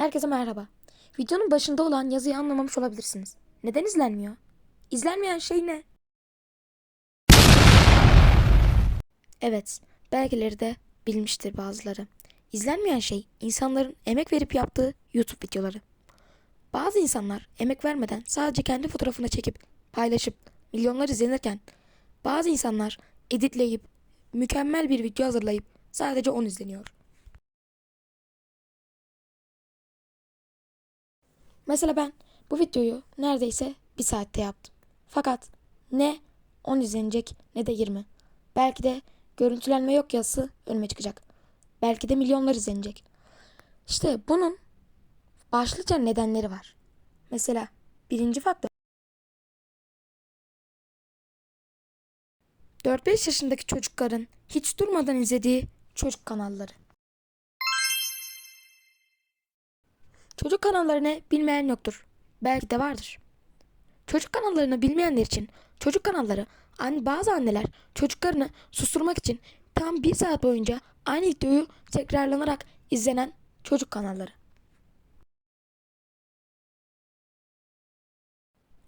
Herkese merhaba. Videonun başında olan yazıyı anlamamış olabilirsiniz. Neden izlenmiyor? İzlenmeyen şey ne? Evet, belgeleri de bilmiştir bazıları. İzlenmeyen şey insanların emek verip yaptığı YouTube videoları. Bazı insanlar emek vermeden sadece kendi fotoğrafını çekip paylaşıp milyonlar izlenirken bazı insanlar editleyip mükemmel bir video hazırlayıp sadece 10 izleniyor. Mesela ben bu videoyu neredeyse bir saatte yaptım. Fakat ne 10 izlenecek ne de 20. Belki de görüntülenme yok yazısı önüme çıkacak. Belki de milyonlar izlenecek. İşte bunun başlıca nedenleri var. Mesela birinci faktör. 4-5 yaşındaki çocukların hiç durmadan izlediği çocuk kanalları. Çocuk kanallarını bilmeyen yoktur. Belki de vardır. Çocuk kanallarını bilmeyenler için çocuk kanalları an- bazı anneler çocuklarını susturmak için tam bir saat boyunca aynı videoyu tekrarlanarak izlenen çocuk kanalları.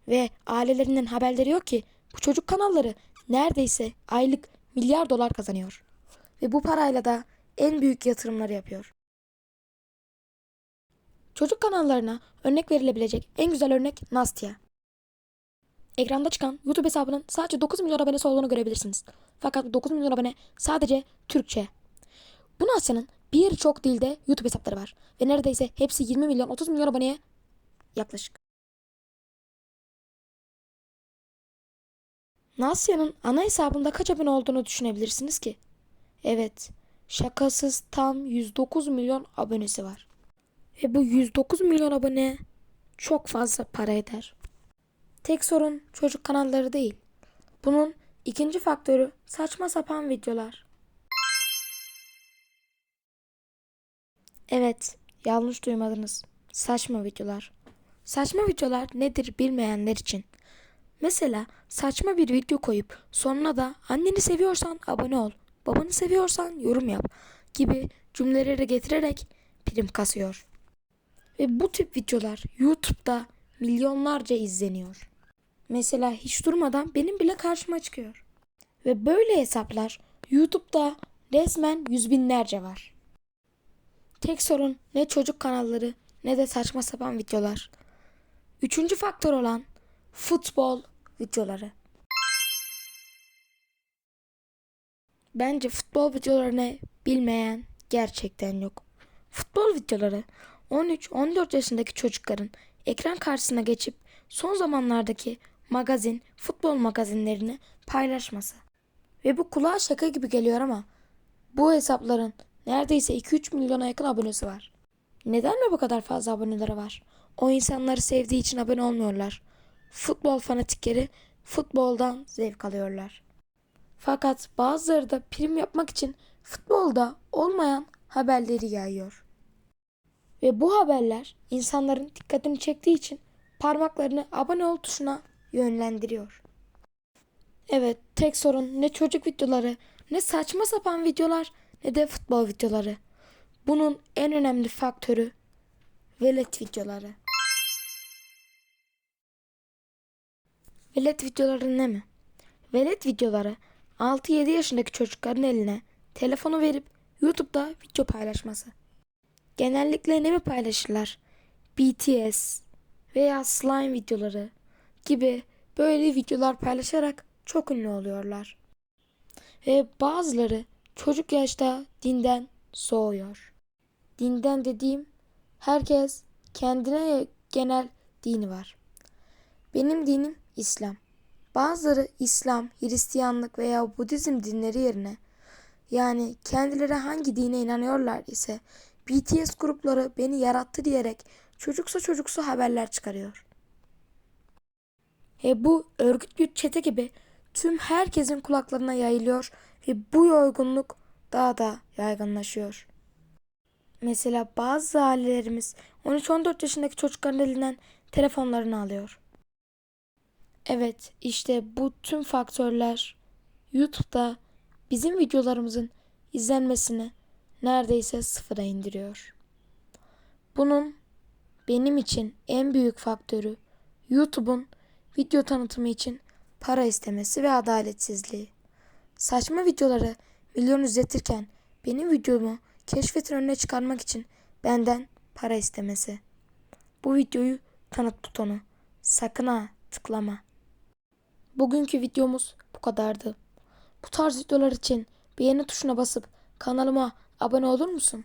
Ve ailelerinden haberleri yok ki bu çocuk kanalları neredeyse aylık milyar dolar kazanıyor. Ve bu parayla da en büyük yatırımları yapıyor. Çocuk kanallarına örnek verilebilecek en güzel örnek Nastya. Ekranda çıkan YouTube hesabının sadece 9 milyon abonesi olduğunu görebilirsiniz. Fakat bu 9 milyon abone sadece Türkçe. Bu Nastya'nın birçok dilde YouTube hesapları var. Ve neredeyse hepsi 20 milyon 30 milyon aboneye yaklaşık. Nasya'nın ana hesabında kaç abone olduğunu düşünebilirsiniz ki? Evet, şakasız tam 109 milyon abonesi var. Ve bu 109 milyon abone çok fazla para eder. Tek sorun çocuk kanalları değil. Bunun ikinci faktörü saçma sapan videolar. Evet, yanlış duymadınız. Saçma videolar. Saçma videolar nedir bilmeyenler için. Mesela saçma bir video koyup sonuna da anneni seviyorsan abone ol, babanı seviyorsan yorum yap gibi cümleleri getirerek prim kasıyor. Ve bu tip videolar YouTube'da milyonlarca izleniyor. Mesela hiç durmadan benim bile karşıma çıkıyor. Ve böyle hesaplar YouTube'da resmen yüz binlerce var. Tek sorun ne çocuk kanalları ne de saçma sapan videolar. Üçüncü faktör olan futbol videoları. Bence futbol videolarını bilmeyen gerçekten yok. Futbol videoları 13-14 yaşındaki çocukların ekran karşısına geçip son zamanlardaki magazin, futbol magazinlerini paylaşması. Ve bu kulağa şaka gibi geliyor ama bu hesapların neredeyse 2-3 milyona yakın abonesi var. Neden mi bu kadar fazla aboneleri var? O insanları sevdiği için abone olmuyorlar. Futbol fanatikleri futboldan zevk alıyorlar. Fakat bazıları da prim yapmak için futbolda olmayan haberleri yayıyor. Ve bu haberler insanların dikkatini çektiği için parmaklarını abone ol tuşuna yönlendiriyor. Evet, tek sorun ne çocuk videoları, ne saçma sapan videolar, ne de futbol videoları. Bunun en önemli faktörü velet videoları. Velet videoları ne mi? Velet videoları 6-7 yaşındaki çocukların eline telefonu verip YouTube'da video paylaşması. Genellikle ne mi paylaşırlar? BTS veya slime videoları gibi böyle videolar paylaşarak çok ünlü oluyorlar. Ve bazıları çocuk yaşta dinden soğuyor. Dinden dediğim herkes kendine genel dini var. Benim dinim İslam. Bazıları İslam, Hristiyanlık veya Budizm dinleri yerine yani kendileri hangi dine inanıyorlar ise BTS grupları beni yarattı diyerek çocuksa çocuksu haberler çıkarıyor. E bu örgüt bir çete gibi tüm herkesin kulaklarına yayılıyor ve bu yorgunluk daha da yaygınlaşıyor. Mesela bazı ailelerimiz 13-14 yaşındaki çocukların elinden telefonlarını alıyor. Evet, işte bu tüm faktörler YouTube'da bizim videolarımızın izlenmesini neredeyse sıfıra indiriyor. Bunun benim için en büyük faktörü YouTube'un video tanıtımı için para istemesi ve adaletsizliği. Saçma videoları milyon izletirken benim videomu keşfetin önüne çıkarmak için benden para istemesi. Bu videoyu tanıt butonu. Sakın ha tıklama. Bugünkü videomuz bu kadardı. Bu tarz videolar için beğeni tuşuna basıp kanalıma abone olur musun?